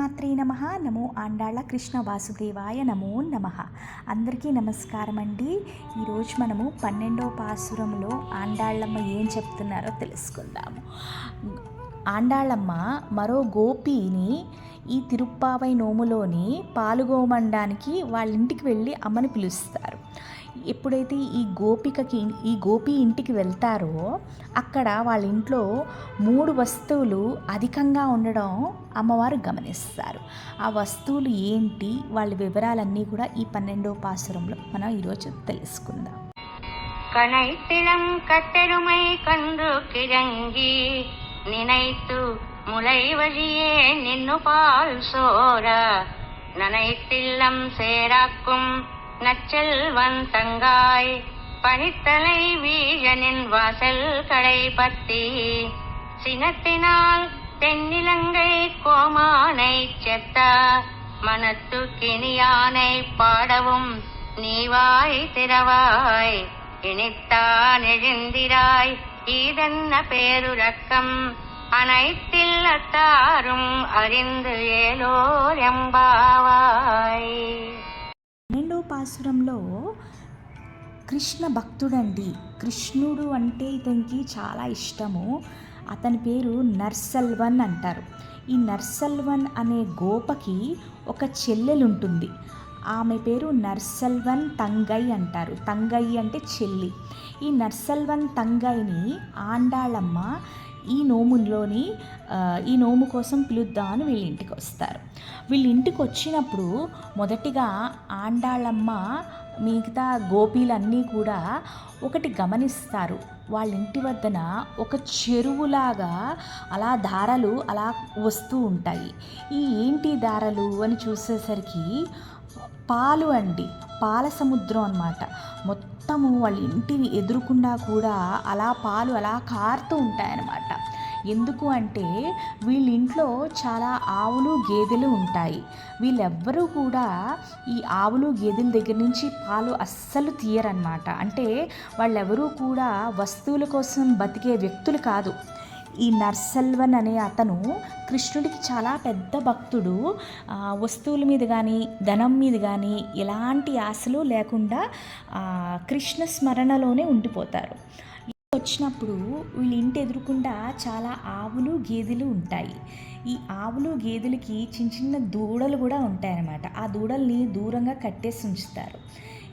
శ్రీమాత్రే నమ. నమో ఆండాళ్ళ కృష్ణ వాసుదేవాయ నమో నమ. అందరికీ నమస్కారం అండి. ఈరోజు మనము పన్నెండవ పాసురంలో ఆండాళ్ళమ్మ ఏం చెప్తున్నారో తెలుసుకుందాము. ఆండాళ్ళమ్మ మరో గోపిని ఈ తిరుప్పావై నోములోని పాలుగోమండానికి వాళ్ళ ఇంటికి వెళ్ళి అమ్మని పిలుస్తారు. ఎప్పుడైతే ఈ గోపికకి ఈ గోపి ఇంటికి వెళ్తారో అక్కడ వాళ్ళ ఇంట్లో మూడు వస్తువులు అధికంగా ఉండడం అమ్మవారు గమనిస్తారు ఆ వస్తువులు ఏంటి వాళ్ళ వివరాలన్నీ కూడా ఈ పన్నెండవ పాసురంలో మనం ఈరోజు తెలుసుకుందాం கனைத்திளம் கட்டெருமை கன்று கிறங்கி நினைத்து முளை வழியே நின்னு பால் சோர நனைத்தில்லம் சேராக்கும் நச்செல்வன் தங்காய் பனித்தலை வீழனின் வாசல் கடை பத்தி சினத்தினால் தென்னிலங்கை கோமானை செத்தா மனத்து கிணியானை பாடவும் நீவாய் திறவாய். இனித்தான் எழுந்திராய் ஈதன்ன பேருரக்கம் அனைத்தில் அத்தாரும் அறிந்து ஏலோர் எம்பாவாய். పన్నెండవ కృష్ణ భక్తుడండి. కృష్ణుడు అంటే ఇతనికి చాలా ఇష్టము. అతని పేరు నర్సల్వన్ అంటారు. ఈ నర్సల్వన్ అనే గోపకి ఒక చెల్లెలు ఉంటుంది ఆమె పేరు నర్సల్వన్ తంగై అంటారు. తంగై అంటే చెల్లి. ఈ నర్సల్వన్ తంగైని ఆండాళమ్మ ఈ నోములోని ఈ నోము కోసం పిలుద్దామని వీళ్ళ ఇంటికి వస్తారు. వీళ్ళ ఇంటికి వచ్చినప్పుడు మొదటిగా ఆండాళ్ళమ్మ మిగతా గోపీలన్నీ కూడా ఒకటి గమనిస్తారు. వాళ్ళ ఇంటి వద్దన ఒక చెరువులాగా అలా దారాలు అలా వస్తూ ఉంటాయి. ఈ ఏంటి దారాలు అని చూసేసరికి పాలు అండి పాల సముద్రం అన్నమాట. మొత్తము వాళ్ళ ఇంటిని ఎదురుకుండా కూడా అలా పాలు అలా కారుతూ ఉంటాయన్నమాట. ఎందుకు అంటే వీళ్ళింట్లో చాలా ఆవులు గేదెలు ఉంటాయి. వీళ్ళెవ్వరూ కూడా ఈ ఆవులు గేదెల దగ్గర నుంచి పాలు అస్సలు తీయరన్నమాట. అంటే వాళ్ళెవరూ కూడా వస్తువుల కోసం బతికే వ్యక్తులు కాదు. ఈ నర్సల్వన్ అనే అతను కృష్ణుడికి చాలా పెద్ద భక్తుడు. వస్తువుల మీద కానీ ధనం మీద కానీ ఎలాంటి ఆశలు లేకుండా కృష్ణ స్మరణలోనే ఉండిపోతారు. వచ్చినప్పుడు వీళ్ళ ఇంటి ఎదురుకుండా చాలా ఆవులు గేదెలు ఉంటాయి. ఈ ఆవులు గేదెలకి చిన్న చిన్న దూడలు కూడా ఉంటాయన్నమాట. ఆ దూడల్ని దూరంగా కట్టేసి ఉంచుతారు.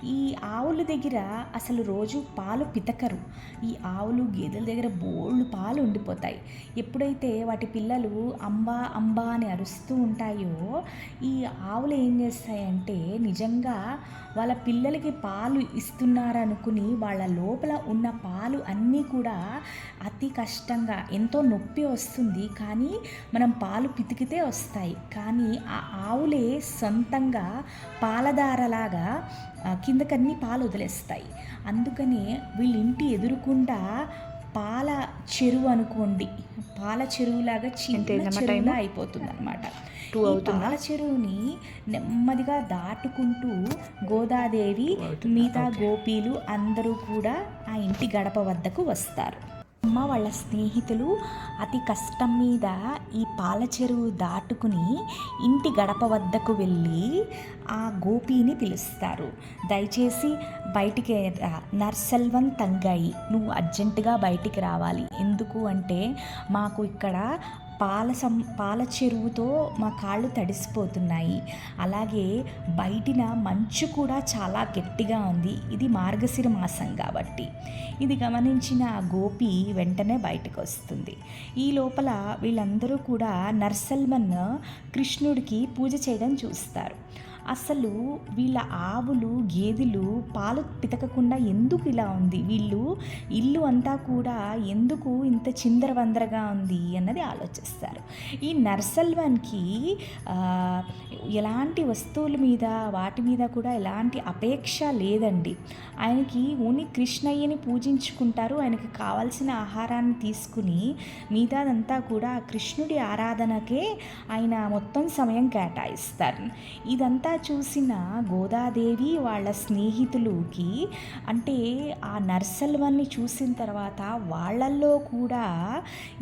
ఈ ఆవుల దగ్గర అసలు రోజు పాలు పితకరు. ఈ ఆవులు గేదెల దగ్గర బోళ్ళు పాలు ఉండిపోతాయి. ఎప్పుడైతే వాటి పిల్లలు అంబా అంబా అని అరుస్తూ ఉంటాయో ఈ ఆవులు ఏం చేస్తాయంటే నిజంగా వాళ్ళ పిల్లలకి పాలు ఇస్తున్నారనుకుని వాళ్ళ లోపల ఉన్న పాలు అన్నీ కూడా అతి కష్టంగా ఎంతో నొప్పి వస్తుంది. కానీ మనం పాలు పితికితే వస్తాయి. కానీ ఆ ఆవులే సొంతంగా పాలదారలాగా కిందకన్నీ పాలు వదిలేస్తాయి. అందుకనే వీళ్ళ ఇంటి ఎదురుకుండా పాల చెరువు అనుకోండి. పాల చెరువులాగా చిన్న చెరువులా అయిపోతుంది అనమాట? పాల చెరువుని నెమ్మదిగా దాటుకుంటూ గోదాదేవి మిగతా గోపీలు అందరూ కూడా ఆ ఇంటి గడప వద్దకు వస్తారు. అమ్మ వాళ్ళ స్నేహితులు అతి కష్టం మీద ఈ పాల చెరువు దాటుకుని ఇంటి గడప వద్దకు వెళ్ళి ఆ గోపీని పిలుస్తారు. దయచేసి బయటికి రా. నర్సల్వన్ తంగాయి. నువ్వు అర్జెంటుగా బయటికి రావాలి. ఎందుకు అంటే మాకు ఇక్కడ పాల సం పాల చెరువుతో మా కాళ్ళు తడిసిపోతున్నాయి. అలాగే బయటిన మంచు కూడా చాలా గట్టిగా ఉంది. ఇది మార్గశిర మాసం కాబట్టి. ఇది గమనించిన గోపి వెంటనే బయటకు వస్తుంది ఈ లోపల వీళ్ళందరూ కూడా నర్సల్మన్ కృష్ణుడికి పూజ చేయడం చూస్తారు. అసలు వీళ్ళ ఆవులు గేదెలు పాలు పితకకుండా ఎందుకు ఇలా ఉంది? వీళ్ళు ఇల్లు అంతా కూడా ఎందుకు ఇంత చిందరవందరగా ఉంది అన్నది ఆలోచిస్తారు. ఈ నర్సల్వన్కి ఎలాంటి వస్తువుల మీద వాటి మీద కూడా ఎలాంటి అపేక్ష లేదండి. ఆయనకి ఓన్లీ కృష్ణయ్యని పూజించుకుంటారు. ఆయనకి కావాల్సిన ఆహారాన్ని తీసుకుని మిగతాదంతా కూడా కృష్ణుడి ఆరాధనకే ఆయన మొత్తం సమయం కేటాయిస్తారు. ఇదంతా చూసిన గోదాదేవి వాళ్ళ స్నేహితులుకి అంటే ఆ నర్సల్వన్ని చూసిన తర్వాత వాళ్ళల్లో కూడా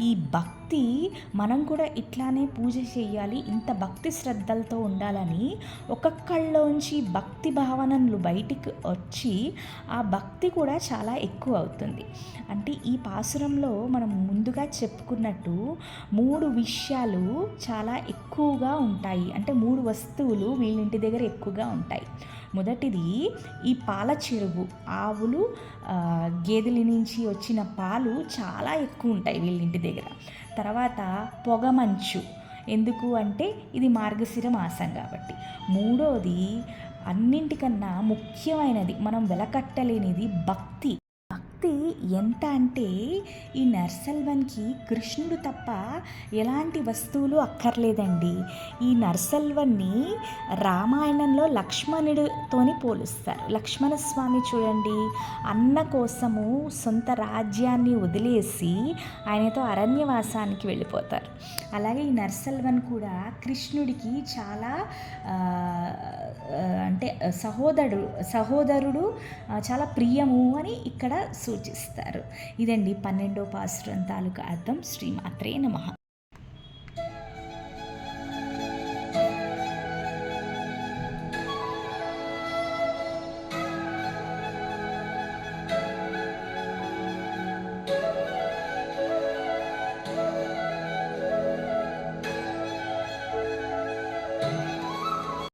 ఈ భక్తి భక్తి మనం కూడా ఇట్లానే పూజ చేయాలి ఇంత భక్తి శ్రద్ధలతో ఉండాలని ఒక్కొక్కళ్ళలోంచి భక్తి భావనలు బయటికి వచ్చి ఆ భక్తి కూడా చాలా ఎక్కువ అవుతుంది. అంటే ఈ పాసురంలో మనం ముందుగా చెప్పుకున్నట్టు మూడు విషయాలు చాలా ఎక్కువగా ఉంటాయి. అంటే మూడు వస్తువులు వీళ్ళింటి దగ్గర ఎక్కువగా ఉంటాయి. మొదటిది ఈ పాల చెరువు. ఆవులు గేదెల నుంచి వచ్చిన పాలు చాలా ఎక్కువ ఉంటాయి వీళ్ళ ఇంటి దగ్గర. తర్వాత పొగమంచు ఎందుకు అంటే ఇది మార్గశిర మాసం కాబట్టి. మూడోది అన్నింటికన్నా ముఖ్యమైనది మనం వెలకట్టలేనిది భక్తి. భక్తి ఎంత అంటే ఈ నర్సల్వన్కి కృష్ణుడు తప్ప ఎలాంటి వస్తువులు అక్కర్లేదండి. ఈ నర్సల్వన్ని రామాయణంలో లక్ష్మణుడితోని పోలుస్తారు. లక్ష్మణస్వామి చూడండి అన్న కోసము సొంత రాజ్యాన్ని వదిలేసి ఆయనతో అరణ్యవాసానికి వెళ్ళిపోతారు. అలాగే ఈ నర్సల్వన్ కూడా కృష్ణుడికి చాలా అంటే సహోదరుడు సహోదరుడు చాలా ప్రియము అని ఇక్కడ సూచిస్తారు. ఇదండి పన్నెండో పాసురం తాలూకా అర్థం. శ్రీమాత్రే నమ.